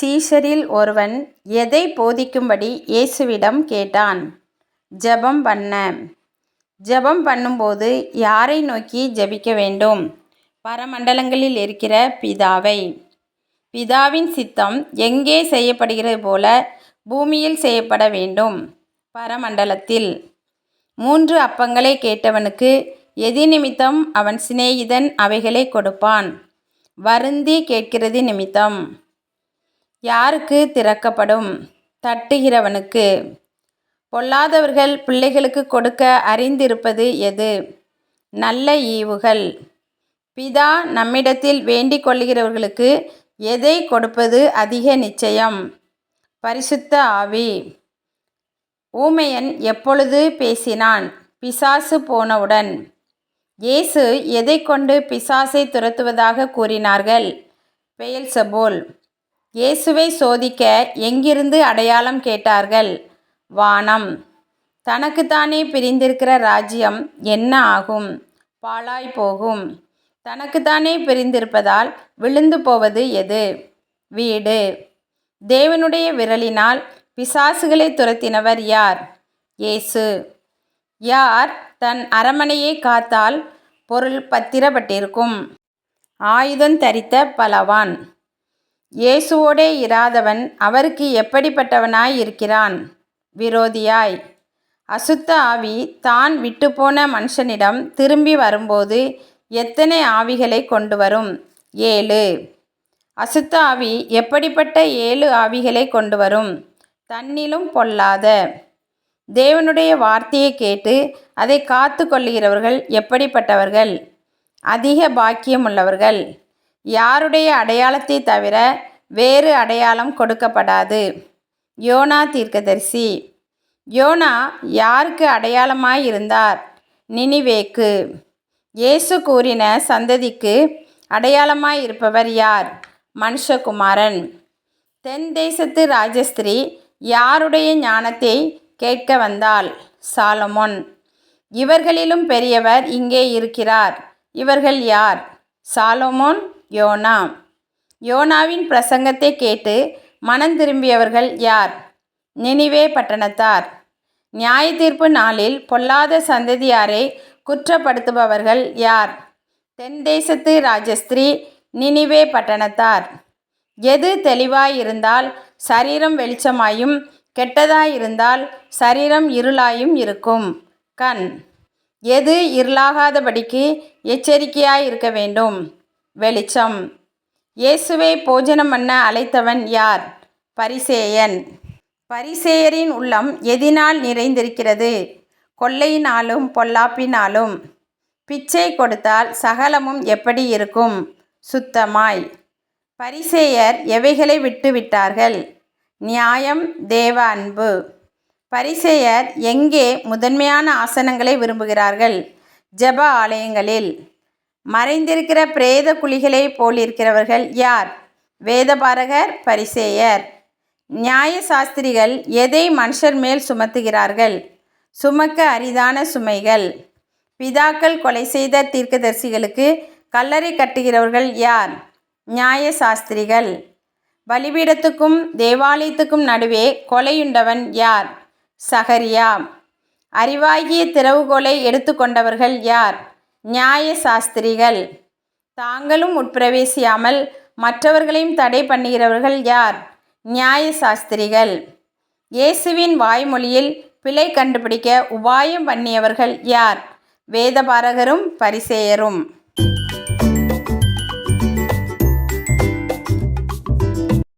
சீஷரில் ஒருவன் எதை போதிக்கும்படி இயேசுவிடம் கேட்டான்? ஜெபம் பண்ண. ஜெபம் பண்ணும்போது யாரை நோக்கி ஜெபிக்க வேண்டும்? பரமண்டலங்களில் இருக்கிற பிதாவை. பிதாவின் சித்தம் எங்கே செய்யப்படுகிறது போல பூமியில் செய்யப்பட வேண்டும்? பரமண்டலத்தில். மூன்று அப்பங்களை கேட்டவனுக்கு எதி நிமித்தம் அவன் சிநேகிதன் அவைகளை கொடுப்பான். வருந்தி கேட்கிறது நிமித்தம். யாருக்கு திறக்கப்படும்? தட்டுகிறவனுக்கு. பொல்லாதவர்கள் பிள்ளைகளுக்கு கொடுக்க அறிந்திருப்பது எது? நல்ல ஈவுகள். பிதா நம்மிடத்தில் வேண்டிக் கொள்கிறவர்களுக்கு எதை கொடுப்பது அதிக நிச்சயம்? பரிசுத்த ஆவி. ஊமையன் எப்பொழுது பேசினான்? பிசாசு போனவுடன். இயேசு எதை கொண்டு பிசாசை துரத்துவதாக கூறினார்கள்? பெயல்சபோல். இயேசுவை சோதிக்க எங்கிருந்து அடையாளம் கேட்டார்கள்? வானம். தனக்குத்தானே பிரிந்திருக்கிற ராஜ்யம் என்ன ஆகும்? பாழாய் போகும். தனக்குத்தானே பிரிந்திருப்பதால் விழுந்து போவது எது? வீடு. தேவனுடைய விரலினால் பிசாசுகளை துரத்தினவர் யார்? இயேசு. யார் தன் அரமனையை காத்தால் பொருள் பத்திரப்பட்டிருக்கும்? ஆயுதம் தரித்த பலவான். இயேசுவோடே இராதவன் அவருக்கு எப்படிப்பட்டவனாய் இருக்கிறான் விரோதியாய். அசுத்த ஆவி தான் விட்டுப்போன மனுஷனிடம் திரும்பி வரும்போது எத்தனை ஆவிகளை கொண்டு வரும் ஏழு. அசுத்த ஆவி எப்படிப்பட்ட ஏழு ஆவிகளை கொண்டு வரும் தன்னிலும் பொல்லாத. தேவனுடைய வார்த்தையை கேட்டு அதை காத்து கொள்ளுகிறவர்கள் எப்படிப்பட்டவர்கள்? அதிக பாக்கியமுள்ளவர்கள். யாருடைய அடையாளத்தை தவிர வேறு அடையாளம் கொடுக்கப்படாது. யோனா தீர்க்கதரிசி. யோனா யாருக்கு அடையாளமாய் இருந்தார் நினிவேக்கு. இயேசு கூறின சந்ததிக்கு அடையாளமாய் இருப்பவர் யார்? மனுஷகுமாரன். தென் தேசத்து ராஜஸ்திரி யாருடைய ஞானத்தை கேட்க வந்தாள்? சாலமோன். இவர்களிலும் பெரியவர் இங்கே இருக்கிறார். இவர்கள் யார்? சாலோமோன் யோனா. யோனாவின் பிரசங்கத்தை கேட்டு மனம் திரும்பியவர்கள் யார்? நினிவே பட்டணத்தார். நியாய தீர்ப்பு நாளில் பொல்லாத சந்ததியாரை குற்றப்படுத்துபவர்கள் யார்? தென் தேசத்து ராஜஸ்திரீ நினிவே பட்டணத்தார். எது தெளிவாயிருந்தால் சரீரம் வெளிச்சமாயும் கெட்டதாயிருந்தால் சரீரம் இருளாயும் இருக்கும். கண். எது இருளாகாதபடிக்கு எச்சரிக்கையாயிருக்க வேண்டும்? வெளிச்சம். இயேசுவை போஜனம் பண்ண அழைத்தவன் யார்? பரிசேயன். பரிசேயரின் உள்ளம் எதினால் நிறைந்திருக்கிறது. கொள்ளையினாலும் பொல்லாப்பினாலும். பிச்சை கொடுத்தால் சகலமும் எப்படி இருக்கும்? சுத்தமாய். பரிசேயர் எவைகளை விட்டு விட்டார்கள்? நியாயம் தேவ அன்பு. பரிசேயர் எங்கே முதன்மையான ஆசனங்களை விரும்புகிறார்கள்? ஜெப ஆலயங்களில். மறைந்திருக்கிற பிரேத குழிகளை போலிருக்கிறவர்கள் யார்? வேதபாரகர் பரிசேயர். நியாய சாஸ்திரிகள் எதை மனுஷர் மேல் சுமத்துகிறார்கள்? சுமக்க அரிதான சுமைகள். பிதாக்கள் கொலை செய்த தீர்க்கதரிசிகளுக்கு கல்லறை கட்டுகிறவர்கள் யார்? நியாய சாஸ்திரிகள் பலிபீடத்துக்கும் தேவாலயத்துக்கும் நடுவே கொலையுண்டவன் யார்? சகரியா. அறிவாகிய திறவுகோலை எடுத்துக்கொண்டவர்கள் யார்? நியாய சாஸ்திரிகள் தாங்களும் உட்பிரவேசியாமல் மற்றவர்களையும் தடை பண்ணுகிறவர்கள் யார்? நியாய சாஸ்திரிகள் இயேசுவின் வாய்மொழியில் பிழை கண்டுபிடிக்க உபாயம் பண்ணியவர்கள் யார்? வேதபாரகரும் பரிசேயரும்.